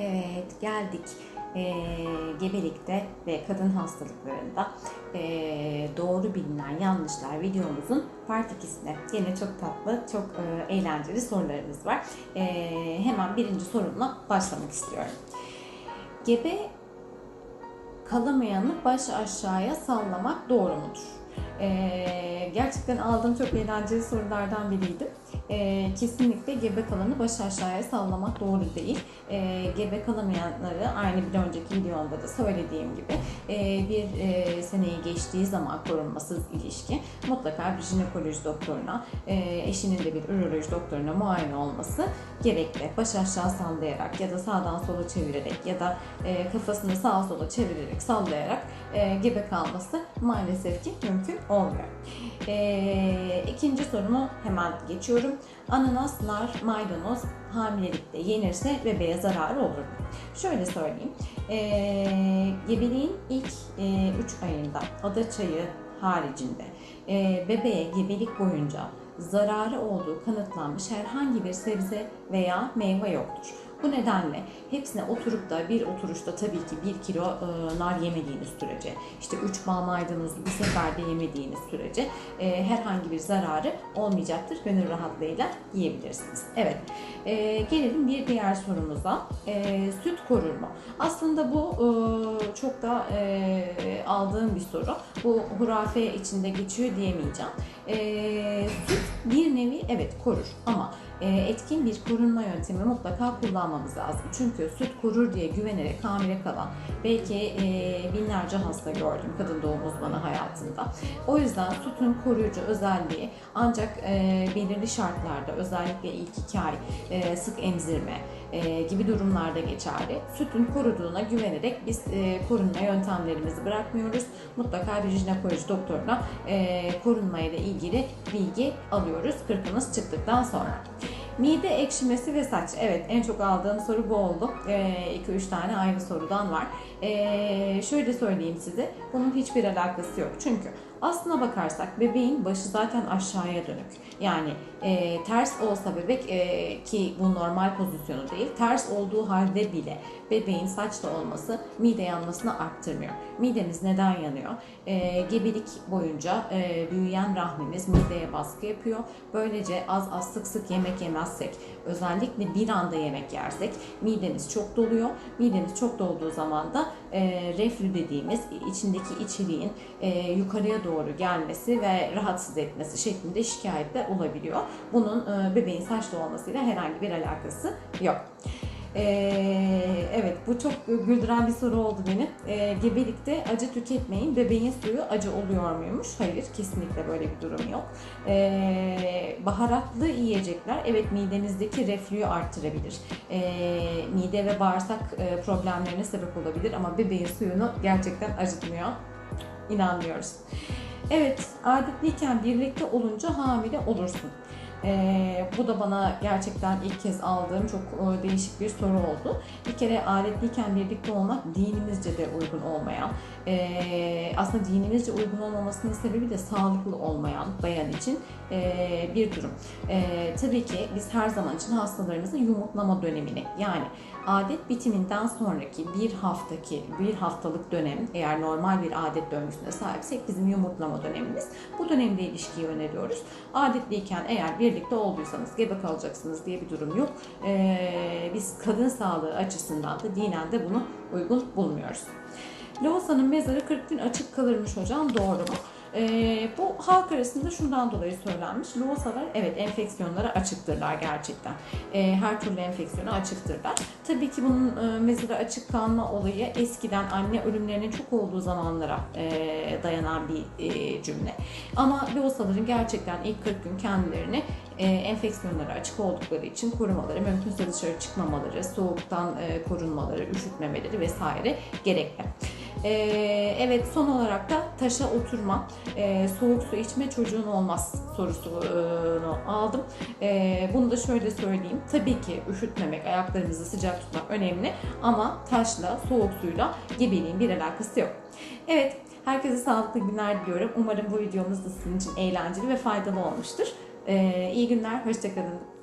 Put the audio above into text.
Evet geldik Ee, gebelikte ve kadın hastalıklarında ee, doğru bilinen yanlışlar videomuzun part 2'sine. Yine çok tatlı, çok ee, eğlenceli sorularımız var. Ee, hemen birinci sorumla başlamak istiyorum. Gebe kalamayanı baş aşağıya sallamak doğru mudur? Ee, gerçekten aldığım çok eğlenceli sorulardan biriydi. Ee, kesinlikle gebe kalanı baş aşağıya sallamak doğru değil. Ee, gebe kalamayanları aynı bir önceki videomda da söylediğim gibi e, bir e, seneyi geçtiği zaman korunmasız ilişki mutlaka bir jinekoloji doktoruna, e, eşinin de bir üroloji doktoruna muayene olması gerekli. Baş aşağı sallayarak ya da sağdan sola çevirerek ya da e, kafasını sağa sola çevirerek sallayarak e, gebe kalması maalesef ki mümkün olmuyor. E, ikinci sorumu hemen geçiyorum. Ananas, nar, maydanoz hamilelikte yenirse bebeğe zararı olur mu? Şöyle söyleyeyim. E, gebeliğin ilk 3 ayında ada çayı haricinde e, bebeğe gebelik boyunca zararı olduğu kanıtlanmış herhangi bir sebze veya meyve yoktur. Bu nedenle hepsine oturup da bir oturuşta tabii ki bir kilo e, nar yemediğiniz sürece, işte 3 bağ maydanozu bir seferde yemediğiniz sürece e, herhangi bir zararı olmayacaktır. Gönül rahatlığıyla yiyebilirsiniz. Evet, e, gelelim bir diğer sorumuza. E, süt korur mu? Aslında bu e, çok da e, aldığım bir soru. Bu hurafe içinde geçiyor diyemeyeceğim. E, süt bir nevi evet korur ama etkin bir korunma yöntemi mutlaka kullanmamız lazım. Çünkü süt korur diye güvenerek hamile kalan belki e, binlerce hasta gördüm kadın doğum uzmanı hayatında. O yüzden sütün koruyucu özelliği ancak e, belirli şartlarda özellikle ilk iki ay e, sık emzirme gibi durumlarda geçerli. Sütün koruduğuna güvenerek biz korunma yöntemlerimizi bırakmıyoruz. Mutlaka bir jinekoloji doktoruna korunmayla ilgili bilgi alıyoruz kırkımız çıktıktan sonra. Mide ekşimesi ve saç. Evet en çok aldığım soru bu oldu. 2-3 ee, tane aynı sorudan var. Ee, şöyle söyleyeyim size. Bunun hiçbir alakası yok. Çünkü aslına bakarsak bebeğin başı zaten aşağıya dönük. Yani e, ters olsa bebek e, ki bu normal pozisyonu değil, ters olduğu halde bile bebeğin saçta olması mide yanmasını arttırmıyor. Midemiz neden yanıyor? E, gebelik boyunca e, büyüyen rahmimiz mideye baskı yapıyor. Böylece az az sık sık yemek yemezsek, özellikle bir anda yemek yersek midemiz çok doluyor. Midemiz çok dolduğu zaman da e, reflü dediğimiz içindeki içeriğin e, yukarıya doğru gelmesi ve rahatsız etmesi şeklinde şikayetler olabiliyor. Bunun e, bebeğin saçlı olmasıyla herhangi bir alakası yok. Ee, evet bu çok güldüren bir soru oldu beni. Ee, gebelikte acı tüketmeyin. Bebeğin suyu acı oluyor muymuş? Hayır kesinlikle böyle bir durum yok. Ee, baharatlı yiyecekler evet midenizdeki reflüyü arttırabilir. Ee, mide ve bağırsak e, problemlerine sebep olabilir ama bebeğin suyunu gerçekten acıtmıyor. İnanmıyoruz. Evet, adetliyken birlikte olunca hamile olursun. Ee, bu da bana gerçekten ilk kez aldığım çok e, değişik bir soru oldu. Bir kere aletliyken birlikte olmak dinimizce de uygun olmayan, e, aslında dinimizce uygun olmamasının sebebi de sağlıklı olmayan bayan için e, bir durum. E, tabii ki biz her zaman için hastalarımızın yumurtlama dönemini yani adet bitiminden sonraki bir haftaki bir haftalık dönem eğer normal bir adet döngüsüne sahipsek bizim yumurtlama dönemimiz. Bu dönemde ilişkiyi öneriyoruz. Adetliyken eğer birlikte olduysanız gebe kalacaksınız diye bir durum yok. Ee, biz kadın sağlığı açısından da dinen de bunu uygun bulmuyoruz. Losa'nın mezarı 40 gün açık kalırmış hocam doğru mu? E, bu halk arasında şundan dolayı söylenmiş. Loğusalar evet enfeksiyonlara açıktırlar gerçekten. E, her türlü enfeksiyona açıktırlar. Tabii ki bunun e, mezara açık kalma olayı eskiden anne ölümlerinin çok olduğu zamanlara e, dayanan bir e, cümle. Ama loğusaların gerçekten ilk 40 gün kendilerini e, enfeksiyonlara açık oldukları için korumaları, mümkünse dışarı çıkmamaları, soğuktan e, korunmaları, üşütmemeleri vesaire gerekli. Ee, evet son olarak da taşa oturma, e, soğuk su içme çocuğun olmaz sorusunu aldım. E, bunu da şöyle söyleyeyim. Tabii ki üşütmemek, ayaklarımızı sıcak tutmak önemli ama taşla, soğuk suyla gebeliğin bir alakası yok. Evet, herkese sağlıklı günler diliyorum. Umarım bu videomuz da sizin için eğlenceli ve faydalı olmuştur. Ee, iyi günler, hoşçakalın.